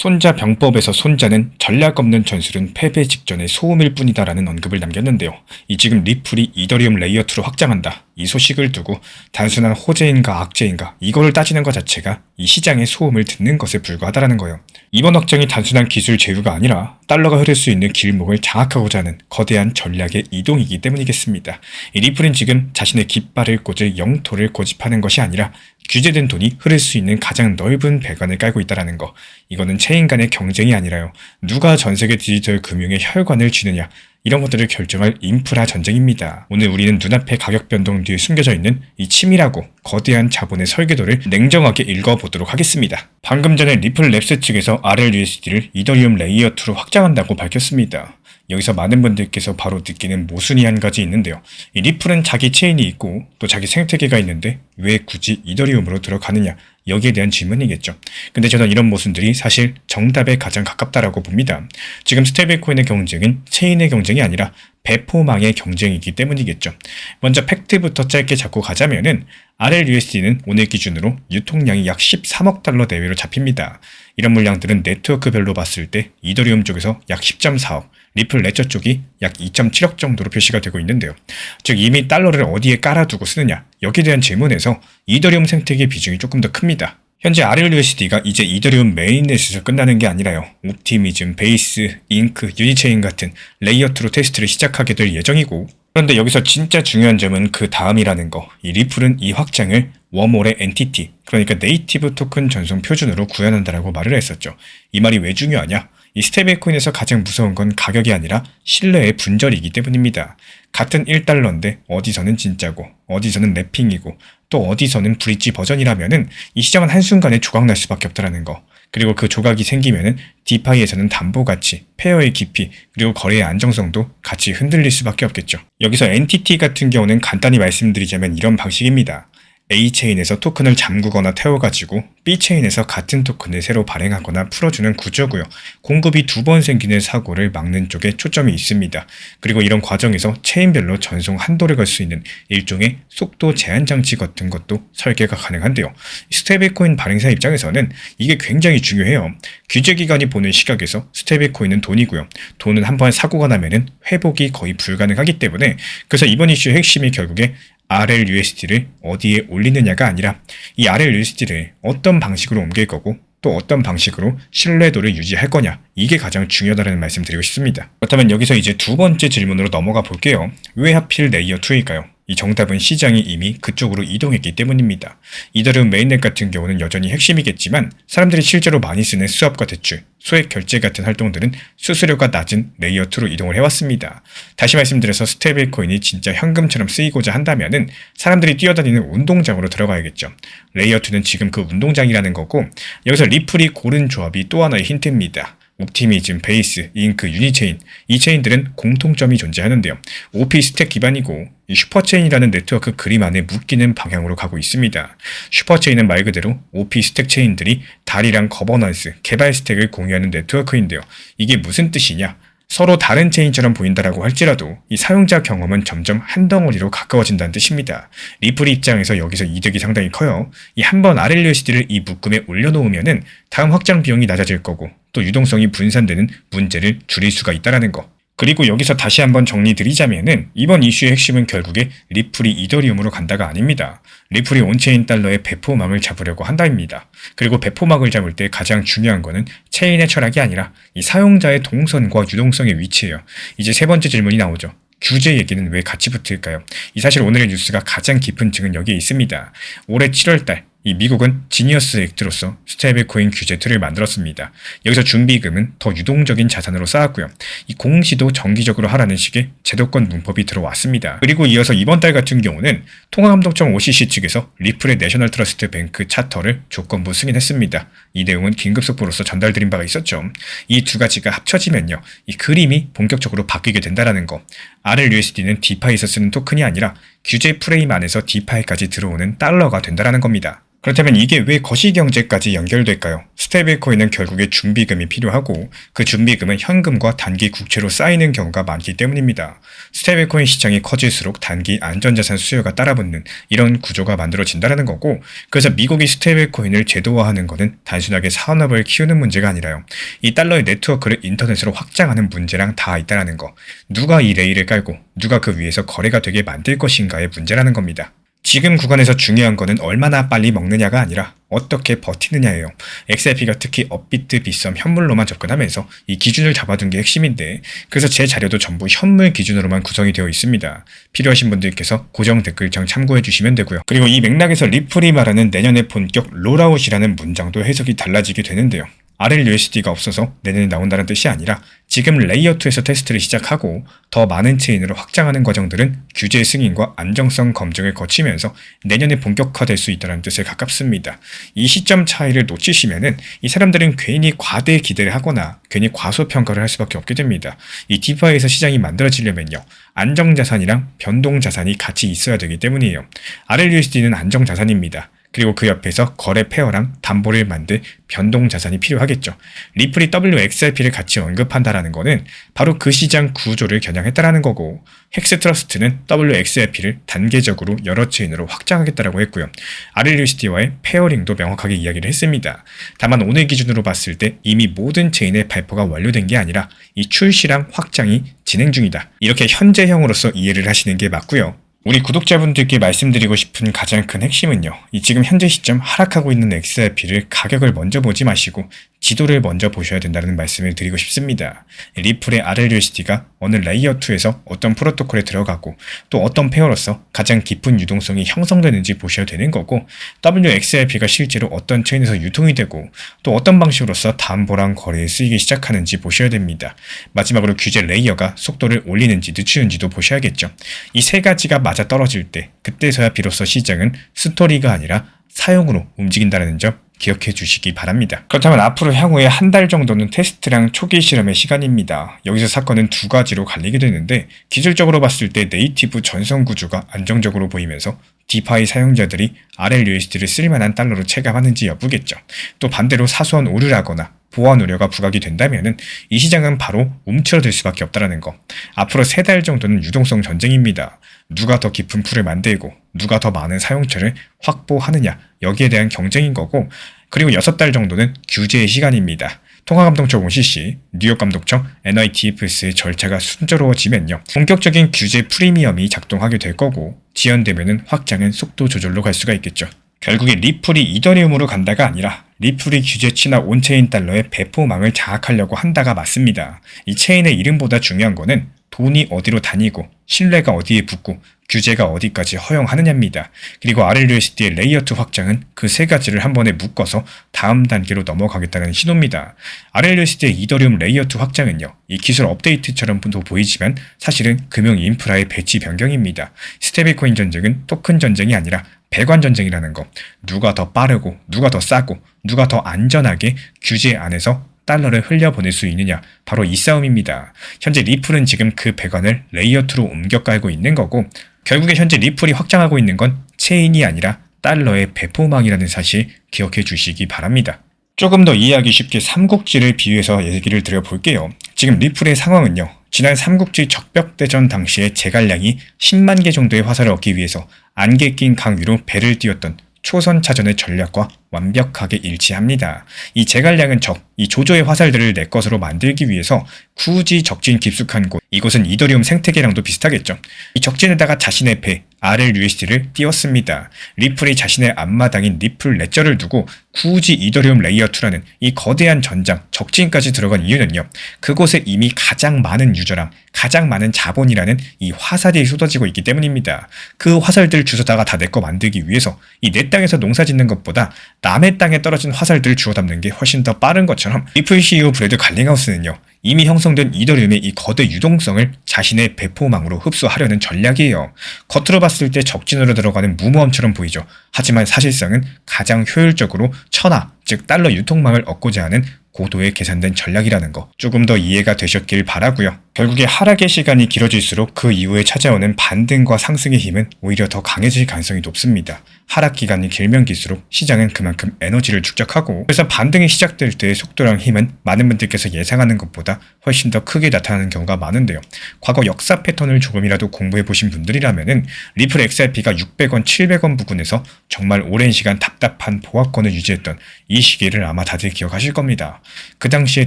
손자 병법에서 손자는 전략 없는 전술은 패배 직전의 소음일 뿐이다라는 언급을 남겼는데요. 이 지금 리플이 이더리움 레이어 2로 확장한다. 이 소식을 두고 단순한 호재인가 악재인가 이거를 따지는 것 자체가 이 시장의 소음을 듣는 것에 불과하다라는 거예요. 이번 확장이 단순한 기술 제휴가 아니라 달러가 흐를 수 있는 길목을 장악하고자 하는 거대한 전략의 이동이기 때문이겠습니다. 이 리플은 지금 자신의 깃발을 꽂을 영토를 고집하는 것이 아니라 규제된 돈이 흐를 수 있는 가장 넓은 배관을 깔고 있다라는 거. 이거는 체인 간의 경쟁이 아니라요. 누가 전 세계 디지털 금융의 혈관을 쥐느냐. 이런 것들을 결정할 인프라 전쟁입니다. 오늘 우리는 눈앞의 가격 변동 뒤에 숨겨져 있는 이 치밀하고 거대한 자본의 설계도를 냉정하게 읽어보도록 하겠습니다. 방금 전에 리플 랩스 측에서 RLUSD를 이더리움 레이어 2로 확장한다고 밝혔습니다. 여기서 많은 분들께서 바로 느끼는 모순이 한 가지 있는데요. 이 리플은 자기 체인이 있고 또 자기 생태계가 있는데 왜 굳이 이더리움으로 들어가느냐 여기에 대한 질문이겠죠. 근데 저는 이런 모순들이 사실 정답에 가장 가깝다라고 봅니다. 지금 스테이블코인의 경쟁은 체인의 경쟁이 아니라 배포망의 경쟁이기 때문이겠죠. 먼저 팩트부터 짧게 잡고 가자면은 RLUSD는 오늘 기준으로 유통량이 약 13억 달러 내외로 잡힙니다. 이런 물량들은 네트워크별로 봤을 때 이더리움 쪽에서 약 10.4억, 리플 레저 쪽이 약 2.7억 정도로 표시가 되고 있는데요. 즉 이미 달러를 어디에 깔아두고 쓰느냐 여기에 대한 질문에서 이더리움 생태계 비중이 조금 더 큽니다. 현재 RLUSD가 이제 이더리움 메인넷에서 끝나는 게 아니라요. 옵티미즘, 베이스, 잉크, 유니체인 같은 레이어 2로 테스트를 시작하게 될 예정이고 그런데 여기서 진짜 중요한 점은 그 다음이라는 거. 이 리플은 이 확장을 웜홀의 엔티티, 그러니까 네이티브 토큰 전송 표준으로 구현한다라고 말을 했었죠. 이 말이 왜 중요하냐? 이 스테이블코인에서 가장 무서운 건 가격이 아니라 신뢰의 분절이기 때문입니다. 같은 1달러인데 어디서는 진짜고 어디서는 랩핑이고 또 어디서는 브릿지 버전이라면은 이 시장은 한순간에 조각 날 수밖에 없다라는 거. 그리고 그 조각이 생기면은 디파이에서는 담보 가치, 페어의 깊이, 그리고 거래의 안정성도 같이 흔들릴 수밖에 없겠죠. 여기서 엔티티 같은 경우는 간단히 말씀드리자면 이런 방식입니다. A체인에서 토큰을 잠그거나 태워가지고 B체인에서 같은 토큰을 새로 발행하거나 풀어주는 구조고요. 공급이 두 번 생기는 사고를 막는 쪽에 초점이 있습니다. 그리고 이런 과정에서 체인별로 전송 한도를 걸 수 있는 일종의 속도 제한 장치 같은 것도 설계가 가능한데요. 스테이블코인 발행사 입장에서는 이게 굉장히 중요해요. 규제 기관이 보는 시각에서 스테이블코인은 돈이고요. 돈은 한 번 사고가 나면은 회복이 거의 불가능하기 때문에 그래서 이번 이슈의 핵심이 결국에 RLUSD를 어디에 올리느냐가 아니라 이 RLUSD를 어떤 방식으로 옮길 거고 또 어떤 방식으로 신뢰도를 유지할 거냐 이게 가장 중요하다는 말씀 드리고 싶습니다. 그렇다면 여기서 이제 두 번째 질문으로 넘어가 볼게요. 왜 하필 레이어 2일까요? 이 정답은 시장이 이미 그쪽으로 이동했기 때문입니다. 이더리움 메인넷 같은 경우는 여전히 핵심이겠지만 사람들이 실제로 많이 쓰는 수압과 대출, 소액 결제 같은 활동들은 수수료가 낮은 레이어 2로 이동을 해왔습니다. 다시 말씀드려서 스테이블 코인이 진짜 현금처럼 쓰이고자 한다면은 사람들이 뛰어다니는 운동장으로 들어가야겠죠. 레이어 2는 지금 그 운동장이라는 거고 여기서 리플이 고른 조합이 또 하나의 힌트입니다. 옵티미즘, 베이스, 잉크, 유니체인 이 체인들은 공통점이 존재하는데요. OP 스택 기반이고 이 슈퍼체인이라는 네트워크 그림 안에 묶이는 방향으로 가고 있습니다. 슈퍼체인은 말 그대로 OP 스택 체인들이 달이랑 거버넌스, 개발 스택을 공유하는 네트워크인데요. 이게 무슨 뜻이냐? 서로 다른 체인처럼 보인다라고 할지라도 이 사용자 경험은 점점 한 덩어리로 가까워진다는 뜻입니다. 리플 입장에서 여기서 이득이 상당히 커요. 이 한 번 RLUSD를 이 묶음에 올려놓으면은 다음 확장 비용이 낮아질 거고 또 유동성이 분산되는 문제를 줄일 수가 있다라는 거. 그리고 여기서 다시 한번 정리드리자면은 이번 이슈의 핵심은 결국에 리플이 이더리움으로 간다가 아닙니다. 리플이 온체인 달러의 배포막을 잡으려고 한다입니다. 그리고 배포막을 잡을 때 가장 중요한 거는 체인의 철학이 아니라 이 사용자의 동선과 유동성의 위치예요. 이제 세 번째 질문이 나오죠. 규제 얘기는 왜 같이 붙을까요? 이 사실 오늘의 뉴스가 가장 깊은 층은 여기에 있습니다. 올해 7월달 이 미국은 지니어스 액트로서 스테이블 코인 규제 틀을 만들었습니다. 여기서 준비금은 더 유동적인 자산으로 쌓았고요. 이 공시도 정기적으로 하라는 식의 제도권 문법이 들어왔습니다. 그리고 이어서 이번 달 같은 경우는 통화감독청 OCC 측에서 리플의 내셔널 트러스트 뱅크 차터를 조건부 승인했습니다. 이 내용은 긴급 속보로서 전달드린 바가 있었죠. 이 두 가지가 합쳐지면요. 이 그림이 본격적으로 바뀌게 된다라는 거. RLUSD는 디파이에서 쓰는 토큰이 아니라 규제 프레임 안에서 디파이까지 들어오는 달러가 된다라는 겁니다. 그렇다면 이게 왜 거시경제까지 연결될까요? 스테이블 코인은 결국에 준비금이 필요하고 그 준비금은 현금과 단기 국채로 쌓이는 경우가 많기 때문입니다. 스테이블 코인 시장이 커질수록 단기 안전자산 수요가 따라붙는 이런 구조가 만들어진다는 거고 그래서 미국이 스테이블 코인을 제도화하는 것은 단순하게 산업을 키우는 문제가 아니라요. 이 달러의 네트워크를 인터넷으로 확장하는 문제랑 다 있다는 거. 누가 이 레일을 깔고 누가 그 위에서 거래가 되게 만들 것인가의 문제라는 겁니다. 지금 구간에서 중요한 거는 얼마나 빨리 먹느냐가 아니라 어떻게 버티느냐예요. XRP가 특히 업비트, 비썸, 현물로만 접근하면서 이 기준을 잡아둔 게 핵심인데 그래서 제 자료도 전부 현물 기준으로만 구성이 되어 있습니다. 필요하신 분들께서 고정 댓글창 참고해 주시면 되고요. 그리고 이 맥락에서 리플이 말하는 내년에 본격 롤아웃이라는 문장도 해석이 달라지게 되는데요. RLUSD가 없어서 내년에 나온다는 뜻이 아니라 지금 레이어 2에서 테스트를 시작하고 더 많은 체인으로 확장하는 과정들은 규제 승인과 안정성 검증을 거치면서 내년에 본격화될 수 있다는 뜻에 가깝습니다. 이 시점 차이를 놓치시면은 이 사람들은 괜히 과대 기대를 하거나 괜히 과소평가를 할 수밖에 없게 됩니다. 이 디파이에서 시장이 만들어지려면요. 안정자산이랑 변동자산이 같이 있어야 되기 때문이에요. RLUSD는 안정자산입니다. 그리고 그 옆에서 거래 페어랑 담보를 만들 변동 자산이 필요하겠죠. 리플이 WXRP를 같이 언급한다라는 거는 바로 그 시장 구조를 겨냥했다라는 거고 헥스 트러스트는 WXRP를 단계적으로 여러 체인으로 확장하겠다라고 했고요. RLUSD와의 페어링도 명확하게 이야기를 했습니다. 다만 오늘 기준으로 봤을 때 이미 모든 체인의 발표가 완료된 게 아니라 이 출시랑 확장이 진행 중이다. 이렇게 현재형으로서 이해를 하시는 게 맞고요. 우리 구독자분들께 말씀드리고 싶은 가장 큰 핵심은요. 이 지금 현재 시점 하락하고 있는 XRP를 가격을 먼저 보지 마시고 지도를 먼저 보셔야 된다는 말씀을 드리고 싶습니다. 리플의 RLUSD가 어느 레이어 2에서 어떤 프로토콜에 들어가고 또 어떤 페어로서 가장 깊은 유동성이 형성되는지 보셔야 되는 거고 WXRP가 실제로 어떤 체인에서 유통이 되고 또 어떤 방식으로서 담보랑 거래에 쓰이기 시작하는지 보셔야 됩니다. 마지막으로 규제 레이어가 속도를 올리는지 늦추는지도 보셔야겠죠. 이 세 가지가 맞아 떨어질 때 그때서야 비로소 시장은 스토리가 아니라 사용으로 움직인다는 점 기억해 주시기 바랍니다. 그렇다면 앞으로 향후에 한 달 정도는 테스트랑 초기 실험의 시간입니다. 여기서 사건은 두 가지로 갈리게 되는데 기술적으로 봤을 때 네이티브 전선 구조가 안정적으로 보이면서 디파이 사용자들이 RLUSD를 쓸만한 달러로 체감하는지 여부겠죠. 또 반대로 사소한 오류라거나 보안 우려가 부각이 된다면은 이 시장은 바로 움츠러들 수밖에 없다라는 거. 앞으로 세 달 정도는 유동성 전쟁입니다. 누가 더 깊은 풀을 만들고 누가 더 많은 사용처를 확보하느냐 여기에 대한 경쟁인 거고 그리고 여섯 달 정도는 규제의 시간입니다. 통화감독청 OCC, 뉴욕감독청 NITFS의 절차가 순조로워지면요. 본격적인 규제 프리미엄이 작동하게 될 거고 지연되면은 확장은 속도 조절로 갈 수가 있겠죠. 결국에 리플이 이더리움으로 간다가 아니라 리플이 규제치나 온체인 달러의 배포망을 장악하려고 한다가 맞습니다. 이 체인의 이름보다 중요한 거는 돈이 어디로 다니고 신뢰가 어디에 붙고 규제가 어디까지 허용하느냐입니다. 그리고 RLUSD의 레이어2 확장은 그 세 가지를 한 번에 묶어서 다음 단계로 넘어가겠다는 신호입니다. RLUSD의 이더리움 레이어2 확장은요. 이 기술 업데이트처럼도 보이지만 사실은 금융 인프라의 배치 변경입니다. 스테이블코인 전쟁은 토큰 전쟁이 아니라 배관 전쟁이라는 거. 누가 더 빠르고 누가 더 싸고 누가 더 안전하게 규제 안에서 달러를 흘려보낼 수 있느냐 바로 이 싸움입니다. 현재 리플은 지금 그 배관을 레이어 2로 옮겨 깔고 있는 거고 결국에 현재 리플이 확장하고 있는 건 체인이 아니라 달러의 배포망이라는 사실 기억해 주시기 바랍니다. 조금 더 이해하기 쉽게 삼국지를 비유해서 얘기를 드려볼게요. 지금 리플의 상황은요. 지난 삼국지 적벽대전 당시에 제갈량이 10만 개 정도의 화살을 얻기 위해서 안개 낀 강 위로 배를 띄웠던 초선차전의 전략과 완벽하게 일치합니다. 이 제갈량은 적, 이 조조의 화살들을 내 것으로 만들기 위해서 굳이 적진 깊숙한 곳, 이곳은 이더리움 생태계랑도 비슷하겠죠. 이 적진에다가 자신의 배, RLUSD를 띄웠습니다. 리플이 자신의 앞마당인 리플 레저를 두고 굳이 이더리움 레이어 2라는 이 거대한 전장, 적진까지 들어간 이유는요. 그곳에 이미 가장 많은 유저랑 가장 많은 자본이라는 이 화살이 쏟아지고 있기 때문입니다. 그 화살들 주워다가 다 내 거 만들기 위해서 이 내 땅에서 농사 짓는 것보다 남의 땅에 떨어진 화살들을 주워 담는 게 훨씬 더 빠른 것처럼 리플 CEO 브래드 갈링하우스는요. 이미 형성된 이더리움의 이 거대 유동성을 자신의 배포망으로 흡수하려는 전략이에요. 겉으로 봤을 때 적진으로 들어가는 무모함처럼 보이죠. 하지만 사실상은 가장 효율적으로 천하, 즉 달러 유통망을 얻고자 하는 고도의 계산된 전략이라는 거 조금 더 이해가 되셨길 바라고요. 결국에 하락의 시간이 길어질수록 그 이후에 찾아오는 반등과 상승의 힘은 오히려 더 강해질 가능성이 높습니다. 하락 기간이 길면 길수록 시장은 그만큼 에너지를 축적하고 그래서 반등이 시작될 때의 속도랑 힘은 많은 분들께서 예상하는 것보다 훨씬 더 크게 나타나는 경우가 많은데요. 과거 역사 패턴을 조금이라도 공부해 보신 분들이라면은 리플 XRP가 600원, 700원 부근에서 정말 오랜 시간 답답한 보합권을 유지했던 이 시기를 아마 다들 기억하실 겁니다. 그 당시에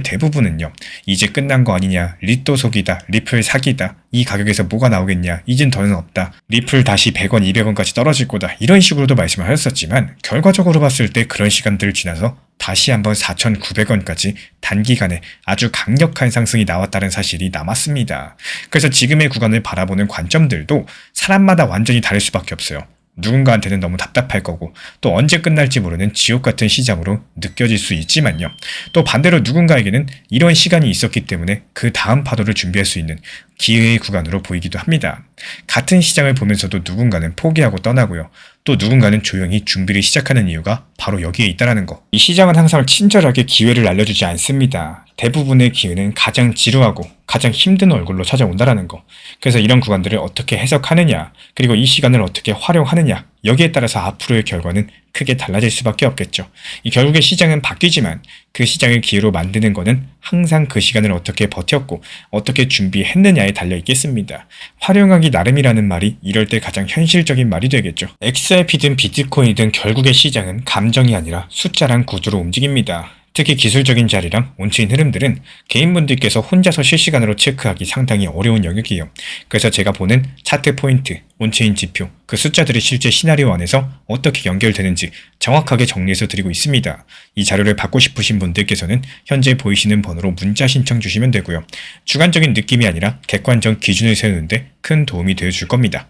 대부분은요. 이제 끝난 거 아니냐, 리또 속이다, 리플 사기다, 이 가격에서 뭐가 나오겠냐, 이젠 더는 없다, 리플 다시 100원, 200원까지 떨어질 거다, 이런 식으로도 말씀을 하셨었지만, 결과적으로 봤을 때 그런 시간들을 지나서 다시 한번 4,900원까지 단기간에 아주 강력한 상승이 나왔다는 사실이 남았습니다. 그래서 지금의 구간을 바라보는 관점들도 사람마다 완전히 다를 수밖에 없어요. 누군가한테는 너무 답답할 거고 또 언제 끝날지 모르는 지옥 같은 시장으로 느껴질 수 있지만요. 또 반대로 누군가에게는 이런 시간이 있었기 때문에 그 다음 파도를 준비할 수 있는 기회의 구간으로 보이기도 합니다. 같은 시장을 보면서도 누군가는 포기하고 떠나고요. 또 누군가는 조용히 준비를 시작하는 이유가 바로 여기에 있다는 거. 이 시장은 항상 친절하게 기회를 알려주지 않습니다. 대부분의 기회는 가장 지루하고 가장 힘든 얼굴로 찾아온다라는 거. 그래서 이런 구간들을 어떻게 해석하느냐, 그리고 이 시간을 어떻게 활용하느냐, 여기에 따라서 앞으로의 결과는 크게 달라질 수밖에 없겠죠. 이 결국에 시장은 바뀌지만 그 시장을 기회로 만드는 것은 항상 그 시간을 어떻게 버텼고 어떻게 준비했느냐에 달려 있겠습니다. 활용하기 나름이라는 말이 이럴 때 가장 현실적인 말이 되겠죠. XRP든 비트코인이든 결국의 시장은 감정이 아니라 숫자랑 구조로 움직입니다. 특히 기술적인 자리랑 온체인 흐름들은 개인분들께서 혼자서 실시간으로 체크하기 상당히 어려운 영역이에요. 그래서 제가 보는 차트 포인트, 온체인 지표, 그 숫자들이 실제 시나리오 안에서 어떻게 연결되는지 정확하게 정리해서 드리고 있습니다. 이 자료를 받고 싶으신 분들께서는 현재 보이시는 번호로 문자 신청 주시면 되고요. 주관적인 느낌이 아니라 객관적 기준을 세우는데 큰 도움이 되어 줄 겁니다.